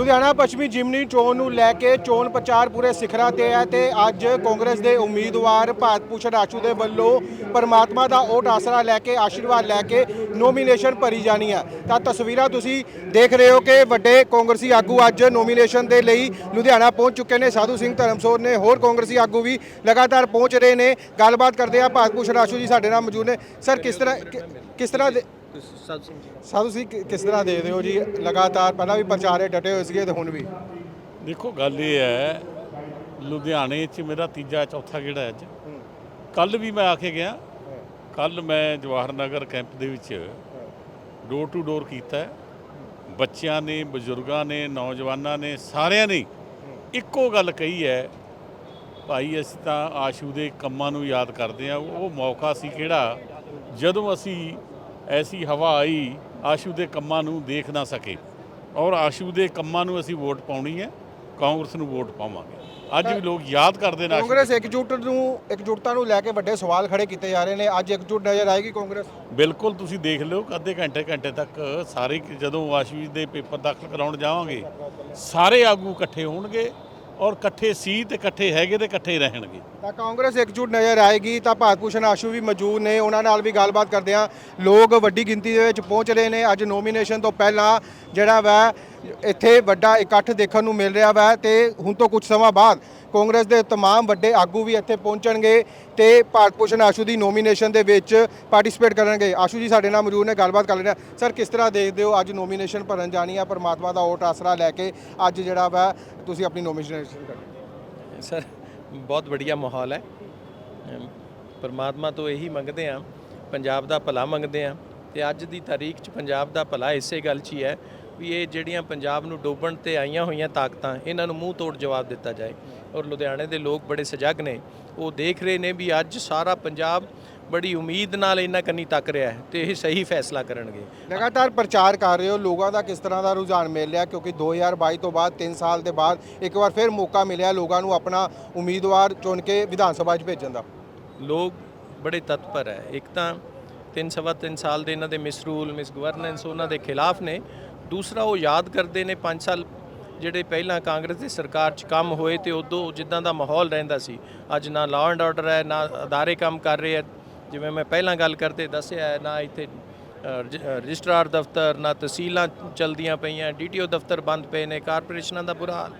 ਲੁਧਿਆਣਾ ਪੱਛਮੀ ਜਿਮਨੀ ਚੋਣ ਨੂੰ ਲੈ ਕੇ ਚੋਣ ਪ੍ਰਚਾਰ ਪੂਰੇ ਸਿਖਰਾਂ ਤੇ ਹੈ ਤੇ ਅੱਜ ਕਾਂਗਰਸ ਦੇ ਉਮੀਦਵਾਰ ਭਾਰਤ ਭੂਸ਼ਣ ਆਸ਼ੂ ਦੇ ਵੱਲੋਂ ਪਰਮਾਤਮਾ ਦਾ ਓਟ ਆਸਰਾ ਲੈ ਕੇ, ਆਸ਼ੀਰਵਾਦ ਲੈ ਕੇ ਨੋਮੀਨੇਸ਼ਨ ਭਰੀ ਜਾਣੀ ਹੈ ਤਾਂ ਤਸਵੀਰਾਂ ਤੁਸੀਂ ਦੇਖ ਰਹੇ ਹੋ ਕਿ ਵੱਡੇ ਕਾਂਗਰਸੀ ਆਗੂ ਅੱਜ ਨੋਮੀਨੇਸ਼ਨ ਦੇ ਲਈ ਲੁਧਿਆਣਾ ਪਹੁੰਚ ਚੁੱਕੇ ਨੇ। ਸਾਧੂ ਸਿੰਘ ਧਰਮਸੋਰ ਨੇ ਹੋਰ ਕਾਂਗਰਸੀ ਆਗੂ ਵੀ ਲਗਾਤਾਰ ਪਹੁੰਚ ਰਹੇ ਨੇ। ਗੱਲਬਾਤ ਕਰਦੇ ਆ ਭਾਰਤ ਭੂਸ਼ਣ ਆਸ਼ੂ ਜੀ ਸਾਡੇ ਨਾਲ ਮੌਜੂਦ ਨੇ। ਸਰ, ਕਿਸ ਤਰ੍ਹਾਂ ਕਿਸ ਤਰ੍ਹਾਂ ਦੇ ਸਾਧੂ ਸਿੰਘ ਕਿ- ਕਿਸ ਤਰ੍ਹਾਂ ਦੇਖਦੇ ਹੋ ਜੀ? ਲਗਾਤਾਰ ਪਹਿਲਾਂ ਵੀ ਪ੍ਰਚਾਰੇ ਡਟੇ ਹੋਏ ਸੀਗੇ ਤੇ ਹੁਣ ਵੀ? ਦੇਖੋ ਗੱਲ ਇਹ ਹੈ ਲੁਧਿਆਣੇ 'ਚ ਮੇਰਾ ਤੀਜਾ ਚੌਥਾ ਗੇੜਾ ਹੈ ਅੱਜ। ਕੱਲ ਵੀ ਮੈਂ ਆ ਕੇ ਗਿਆ। ਕੱਲ ਮੈਂ ਜਵਾਹਰ ਨਗਰ ਕੈਂਪ ਦੇ ਵਿੱਚ ਡੋਰ ਟੂ ਡੋਰ ਕੀਤਾ ਹੈ। ਬੱਚਿਆਂ ਨੇ ਬਜ਼ੁਰਗਾਂ ਨੇ ਨੌਜਵਾਨਾਂ ਨੇ ਸਾਰਿਆਂ ਨੇ ਇੱਕੋ ਗੱਲ ਕਹੀ ਹੈ ਭਾਈ ਅਸੀਂ ਤਾਂ ਆਸ਼ੂ ਦੇ ਕੰਮਾਂ ਨੂੰ ਯਾਦ ਕਰਦੇ ਆ ਉਹ ਮੌਕਾ ਸੀ ਕਿਹੜਾ? ਜਦੋਂ ਅਸੀਂ ਐਸੀ ਹਵਾ ਆਈ ਆਸ਼ੂ ਦੇ ਕੰਮਾਂ ਨੂੰ ਦੇਖ ਨਾ ਸਕੇ। ਔਰ ਆਸ਼ੂ ਦੇ ਕੰਮਾਂ ਨੂੰ ਅਸੀਂ ਵੋਟ ਪਾਉਣੀ ਹੈ ਕਾਂਗਰਸ ਨੂੰ ਵੋਟ ਪਾਵਾਂਗੇ। ਅੱਜ ਵੀ ਲੋਕ ਯਾਦ ਕਰਦੇ ਨੇ ਆਸ਼ੂ ਕਾਂਗਰਸ ਇਕਜੁੱਟ ਨੂੰ ਇਕਜੁੱਟਤਾ ਨੂੰ ਲੈ ਕੇ ਵੱਡੇ ਸਵਾਲ ਖੜੇ ਕੀਤੇ ਜਾ ਰਹੇ ਨੇ। ਅੱਜ ਇਕਜੁੱਟ ਨਜ਼ਰ ਆਏਗੀ ਕਾਂਗਰਸ। ਬਿਲਕੁਲ ਤੁਸੀਂ ਦੇਖ ਲਿਓ ਅੱਧੇ ਘੰਟੇ ਘੰਟੇ ਤੱਕ ਸਾਰੇ ਜਦੋਂ ਆਸ਼ੂ ਦੇ ਪੇਪਰ ਦਾਖਲ ਕਰਾਉਣ ਜਾਵਾਂਗੇ ਸਾਰੇ ਆਗੂ ਇਕੱਠੇ ਹੋਣਗੇ। ਔਰ ਇਕੱਠੇ ਸੀ ਤੇ ਇਕੱਠੇ ਹੈਗੇ ਤੇ ਇਕੱਠੇ ਰਹਿਣਗੇ। ਤਾਂ ਕਾਂਗਰਸ ਇਕਜੁੱਟ ਨਜ਼ਰ ਆਏਗੀ, ਤਾਂ ਭਾਰਤ ਭੂਸ਼ਣ ਆਸ਼ੂ ਵੀ ਮੌਜੂਦ ਨੇ। ਉਹਨਾਂ ਨਾਲ ਵੀ ਗੱਲਬਾਤ ਕਰਦੇ ਆ ਲੋਕ ਵੱਡੀ ਗਿਣਤੀ ਦੇ ਵਿੱਚ ਪਹੁੰਚ ਰਹੇ ਨੇ। ਅੱਜ ਨੋਮੀਨੇਸ਼ਨ ਤੋਂ ਪਹਿਲਾਂ ਜਿਹੜਾ ਵਾ ਇੱਥੇ ਵੱਡਾ ਇਕੱਠ ਦੇਖਣ ਨੂੰ ਮਿਲ ਰਿਹਾ ਵਾ ਤੇ ਹੁਣ ਤੋਂ ਕੁਝ ਸਮਾਂ ਬਾਅਦ ਕਾਂਗਰਸ ਦੇ तमाम ਵੱਡੇ ਆਗੂ ਵੀ ਇੱਥੇ ਪਹੁੰਚਣਗੇ ਤੇ ਭਾਰਤ ਭੂਸ਼ਣ ਆਸ਼ੂ ਦੀ ਨੋਮੀਨੇਸ਼ਨ ਦੇ ਵਿੱਚ ਪਾਰਟਿਸਿਪੇਟ ਕਰਨਗੇ ਆਸ਼ੂ ਜੀ ਸਾਡੇ ਨਾਲ ਮੌਜੂਦ ਨੇ ਗੱਲਬਾਤ ਕਰ ਲੈਣਾ ਸਰ ਕਿਸ ਤਰ੍ਹਾਂ ਦੇਖਦੇ ਹੋ ਅੱਜ ਨੋਮੀਨੇਸ਼ਨ ਭਰਨ ਜਾਣੀ ਆ ਪਰਮਾਤਮਾ ਦਾ ਓਟ ਆਸਰਾ ਲੈ ਕੇ ਅੱਜ ਜਿਹੜਾ ਵਾ ਤੁਸੀਂ ਆਪਣੀ ਨੋਮੀਨੇਸ਼ਨ ਕਰਨੀ ਸਰ ਬਹੁਤ ਵਧੀਆ ਮਾਹੌਲ ਹੈ ਅਮ ਪਰਮਾਤਮਾ ਤੋਂ ਇਹੀ ਮੰਗਦੇ ਆ ਪੰਜਾਬ ਦਾ ਭਲਾ ਮੰਗਦੇ ਆ ਤੇ ਅੱਜ ਦੀ ਤਾਰੀਖ 'ਚ ਪੰਜਾਬ ਦਾ ਭਲਾ ਇਸੇ ਗੱਲ 'ਚ ਹੀ ਹੈ ਵੀ ਇਹ ਜਿਹੜੀਆਂ ਪੰਜਾਬ ਨੂੰ ਡੋਬਣ ਤੇ ਆਈਆਂ ਹੋਈਆਂ ਤਾਕਤਾਂ ਇਹਨਾਂ ਨੂੰ ਮੂੰਹ ਤੋੜ ਜਵਾਬ ਦਿੱਤਾ ਜਾਏ। ਔਰ ਲੁਧਿਆਣੇ ਦੇ ਲੋਕ ਬੜੇ ਸਜਗ ਨੇ। ਉਹ ਦੇਖ ਰਹੇ ਨੇ ਵੀ ਅੱਜ ਸਾਰਾ ਪੰਜਾਬ ਬੜੀ ਉਮੀਦ ਨਾਲ ਇਹਨਾਂ ਕੰਨੀ ਤੱਕ ਰਿਹਾ ਹੈ ਤੇ ਇਹ ਸਹੀ ਫੈਸਲਾ ਕਰਨਗੇ। ਲਗਾਤਾਰ ਪ੍ਰਚਾਰ ਕਰ ਰਹੇ ਹੋ ਲੋਕਾਂ ਦਾ ਕਿਸ ਤਰ੍ਹਾਂ ਦਾ ਰੁਝਾਨ ਮਿਲ ਰਿਹਾ? ਕਿਉਂਕਿ 2022 ਤੋਂ ਬਾਅਦ 3 ਸਾਲ ਦੇ ਬਾਅਦ ਇੱਕ ਵਾਰ ਫਿਰ ਮੌਕਾ ਮਿਲਿਆ ਲੋਕਾਂ ਨੂੰ ਆਪਣਾ ਉਮੀਦਵਾਰ ਚੁਣ ਕੇ ਵਿਧਾਨ ਸਭਾ 'ਚ ਭੇਜਣ ਦਾ। ਲੋਕ ਬੜੇ ਤਤਪਰ ਹੈ। ਇੱਕ ਤਾਂ ਤਿੰਨ ਸਵਾ ਤਿੰਨ ਸਾਲ ਦੇ ਇਹਨਾਂ ਦੇ ਮਿਸਰੂਲ ਮਿਸ ਗਵਰਨੈਂਸ ਉਹਨਾਂ ਦੇ ਖਿਲਾਫ ਨੇ। ਦੂਸਰਾ ਉਹ ਯਾਦ ਕਰਦੇ ਨੇ 5 ਸਾਲ ਜਿਹੜੇ ਪਹਿਲਾਂ ਕਾਂਗਰਸ ਦੀ ਸਰਕਾਰ 'ਚ ਕੰਮ ਹੋਏ ਤੇ ਉਦੋਂ ਜਿੱਦਾਂ ਦਾ ਮਾਹੌਲ ਰਹਿੰਦਾ ਸੀ। ਅੱਜ ਨਾ ਲਾਅ ਐਂਡ ਆਰਡਰ ਹੈ, ਨਾ ਅਦਾਰੇ ਕੰਮ ਕਰ ਰਹੇ ਹੈ। ਜਿਵੇਂ ਮੈਂ ਪਹਿਲਾਂ ਗੱਲ ਕਰਦੇ ਦੱਸਿਆ ਹੈ, ਨਾ ਇੱਥੇ ਰਜਿਸਟਰਾਰ ਦਫ਼ਤਰ, ਨਾ ਤਹਿਸੀਲਾਂ ਚਲਦੀਆਂ ਪਈਆਂ ਡੀਟੀਓ ਦਫ਼ਤਰ ਬੰਦ ਪਏ ਨੇ, ਕਾਰਪੋਰੇਸ਼ਨਾਂ ਦਾ ਬੁਰਾ ਹਾਲ।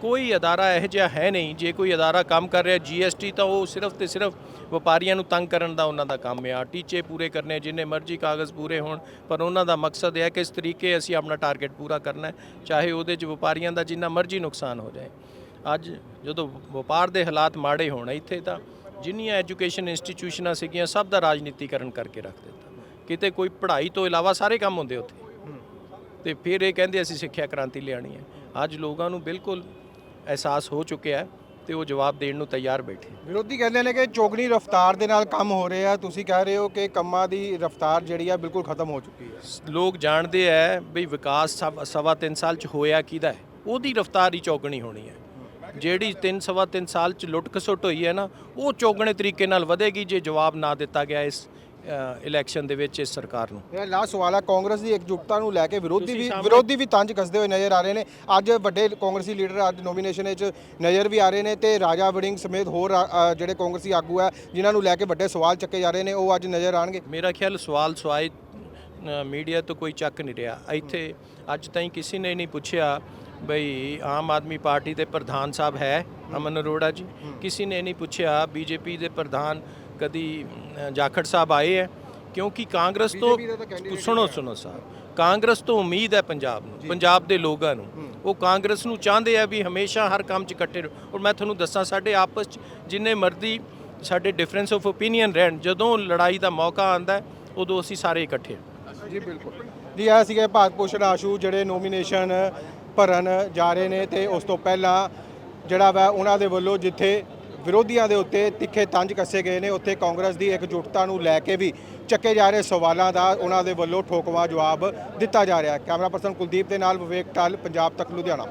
ਕੋਈ ਅਦਾਰਾ ਇਹੋ ਜਿਹਾ ਹੈ ਨਹੀਂ। ਜੇ ਕੋਈ ਅਦਾਰਾ ਕੰਮ ਕਰ ਰਿਹਾ ਜੀਐਸਟੀ ਤਾਂ ਉਹ ਸਿਰਫ ਤੇ ਸਿਰਫ ਵਪਾਰੀਆਂ ਨੂੰ ਤੰਗ ਕਰਨ ਦਾ ਉਹਨਾਂ ਦਾ ਕੰਮ ਆ। ਟੀਚੇ ਪੂਰੇ ਕਰਨੇ, ਜਿੰਨੇ ਮਰਜ਼ੀ ਕਾਗਜ਼ ਪੂਰੇ ਹੋਣ, ਪਰ ਉਹਨਾਂ ਦਾ ਮਕਸਦ ਇਹ ਹੈ ਕਿ ਇਸ ਤਰੀਕੇ ਅਸੀਂ ਆਪਣਾ ਟਾਰਗੇਟ ਪੂਰਾ ਕਰਨਾ ਹੈ, ਚਾਹੇ ਉਹਦੇ 'ਚ ਵਪਾਰੀਆਂ ਦਾ ਜਿੰਨਾ ਮਰਜ਼ੀ ਨੁਕਸਾਨ ਹੋ ਜਾਏ। ਅੱਜ ਜਦੋਂ ਵਪਾਰ ਦੇ ਹਾਲਾਤ ਮਾੜੇ ਹੋਣ ਇੱਥੇ ਤਾਂ ਜਿੰਨੀਆਂ ਐਜੂਕੇਸ਼ਨ ਇੰਸਟੀਟਿਊਸ਼ਨਾਂ ਸੀਗੀਆਂ, ਸਭ ਦਾ ਰਾਜਨੀਤੀਕਰਨ ਕਰਕੇ ਰੱਖ ਦਿੱਤਾ। ਕਿਤੇ ਕੋਈ ਪੜ੍ਹਾਈ ਤੋਂ ਇਲਾਵਾ ਸਾਰੇ ਕੰਮ ਹੁੰਦੇ ਉੱਥੇ। ਤੇ ਫਿਰ ਇਹ ਕਹਿੰਦੇ ਅਸੀਂ ਸਿੱਖਿਆ ਕ੍ਰਾਂਤੀ ਲਿਆਣੀ ਹੈ। ਅੱਜ ਲੋਕਾਂ ਨੂੰ ਬਿਲਕੁਲ ਅਹਿਸਾਸ ਹੋ ਚੁੱਕਿਆ ਹੈ ਤੇ ਉਹ ਜਵਾਬ ਦੇਣ ਨੂੰ ਤਿਆਰ ਬੈਠੇ। ਵਿਰੋਧੀ ਕਹਿੰਦੇ ਨੇ ਕਿ ਚੌਗਣੀ ਰਫ਼ਤਾਰ ਦੇ ਨਾਲ ਕੰਮ ਹੋ ਰਿਹਾ। ਤੁਸੀਂ ਕਹਿ ਰਹੇ ਹੋ ਕਿ ਕੰਮਾਂ ਦੀ ਰਫ਼ਤਾਰ ਜਿਹੜੀ ਆ ਬਿਲਕੁਲ ਖਤਮ ਹੋ ਚੁੱਕੀ ਹੈ। ਲੋਕ ਜਾਣਦੇ ਐ ਵੀ ਵਿਕਾਸ ਸਵ- ਸਵਾ ਤਿੰਨ ਸਾਲ ਚ ਹੋਇਆ ਕਿਹਦਾ ਹੈ? ਉਹਦੀ ਰਫ਼ਤਾਰ ਹੀ ਚੌਗਣੀ ਹੋਣੀ ਹੈ ਜਿਹੜੀ ਤਿੰਨ ਸਵਾ ਤਿੰਨ ਸਾਲ ਚ ਲੁੱਟ ਖਸੁੱਟ ਹੋਈ ਹੈ ਨਾ ਉਹ ਚੌਗਣੇ ਤਰੀਕੇ ਨਾਲ ਵਧੇਗੀ ਜੇ ਜਵਾਬ ਨਾ ਦਿੱਤਾ ਗਿਆ ਇਸ ਇਲੈਕਸ਼ਨ ਦੇ ਵਿੱਚ ਇਸ ਸਰਕਾਰ ਨੂੰ। ਮੇਰਾ ਲਾਸਟ ਸਵਾਲ ਹੈ ਕਾਂਗਰਸ ਦੀ ਇਕਜੁੱਟਤਾ ਨੂੰ ਲੈ ਕੇ ਵਿਰੋਧੀ ਵੀ ਵਿਰੋਧੀ ਵੀ ਤੰਜ ਕੱਸਦੇ ਹੋਏ ਨਜ਼ਰ ਆ ਰਹੇ ਨੇ। ਅੱਜ ਵੱਡੇ ਕਾਂਗਰਸੀ ਲੀਡਰ ਅੱਜ ਨੋਮੀਨੇਸ਼ਨ ਵਿੱਚ ਨਜ਼ਰ ਵੀ ਆ ਰਹੇ ਨੇ ਤੇ ਰਾਜਾ ਵੜਿੰਗ ਸਮੇਤ ਹੋਰ ਜਿਹੜੇ ਕਾਂਗਰਸੀ ਆਗੂ ਹੈ ਜਿਨ੍ਹਾਂ ਨੂੰ ਲੈ ਕੇ ਵੱਡੇ ਸਵਾਲ ਚੱਕੇ ਜਾ ਰਹੇ ਨੇ ਉਹ ਅੱਜ ਨਜ਼ਰ ਆਣਗੇ। ਮੇਰਾ ਖਿਆਲ ਸਵਾਲ ਸਵਾਏ ਮੀਡੀਆ ਤੋਂ ਕੋਈ ਚੱਕ ਨਹੀਂ ਰਿਹਾ। ਇੱਥੇ ਅੱਜ ਤਾਈਂ ਕਿਸੇ ਨੇ ਨਹੀਂ ਪੁੱਛਿਆ ਬਈ ਆਮ ਆਦਮੀ ਪਾਰਟੀ ਦੇ ਪ੍ਰਧਾਨ ਸਾਹਿਬ ਹੈ ਅਮਨ ਅਰੋੜਾ ਜੀ। ਕਿਸੇ ਨੇ ਨਹੀਂ ਪੁੱਛਿਆ ਬੀਜੇਪੀ ਦੇ ਪ੍ਰਧਾਨ ਕਦੀ ਜਾਖੜ ਸਾਹਿਬ ਆਏ ਹੈ ਕਿਉਂਕਿ ਕਾਂਗਰਸ ਤੋਂ ਸੁਣੋ ਸੁਣੋ ਸਾਹਿਬ। ਕਾਂਗਰਸ ਤੋਂ ਉਮੀਦ ਹੈ ਪੰਜਾਬ ਨੂੰ ਪੰਜਾਬ ਦੇ ਲੋਕਾਂ ਨੂੰ। ਉਹ ਕਾਂਗਰਸ ਨੂੰ ਚਾਹੁੰਦੇ ਆ ਵੀ ਹਮੇਸ਼ਾ ਹਰ ਕੰਮ 'ਚ ਇਕੱਠੇ ਰਹੋ। ਔਰ ਮੈਂ ਤੁਹਾਨੂੰ ਦੱਸਾਂ ਸਾਡੇ ਆਪਸ 'ਚ ਜਿੰਨੇ ਮਰਜ਼ੀ ਸਾਡੇ ਡਿਫਰੈਂਸ ਆਫ ਓਪੀਨੀਅਨ ਰਹਿਣ ਜਦੋਂ ਲੜਾਈ ਦਾ ਮੌਕਾ ਆਂਦਾ ਉਦੋਂ ਅਸੀਂ ਸਾਰੇ ਇਕੱਠੇ ਜੀ ਬਿਲਕੁਲ। ਜੀ ਇਹ ਸੀਗੇ ਭਾਰਤ ਭੂਸ਼ਣ ਆਸ਼ੂ ਜਿਹੜੇ ਨੋਮੀਨੇਸ਼ਨ ਭਰਨ ਜਾ ਰਹੇ ਨੇ ਤੇ ਉਸ ਤੋਂ ਪਹਿਲਾਂ ਜਿਹੜਾ ਵਾ ਉਹਨਾਂ ਦੇ ਵੱਲੋਂ ਜਿੱਥੇ ਵਿਰੋਧੀਆਂ ਦੇ ਉੱਤੇ ਤਿੱਖੇ ਤੰਜ ਕੱਸੇ ਗਏ ਨੇ। ਉੱਥੇ ਕਾਂਗਰਸ ਦੀ ਇਕਜੁੱਟਤਾ ਨੂੰ ਲੈ ਕੇ ਵੀ ਚੱਕੇ ਜਾ ਰਹੇ ਸਵਾਲਾਂ ਦਾ ਉਹਨਾਂ ਦੇ ਵੱਲੋਂ ਠੋਕਵਾ ਜਵਾਬ ਦਿੱਤਾ ਜਾ ਰਿਹਾ ਹੈ। ਕੈਮਰਾ ਪਰਸਨ ਕੁਲਦੀਪ ਦੇ ਨਾਲ ਵਿਵੇਕ ਟਾਲ, ਪੰਜਾਬ ਤੱਕ, ਲੁਧਿਆਣਾ।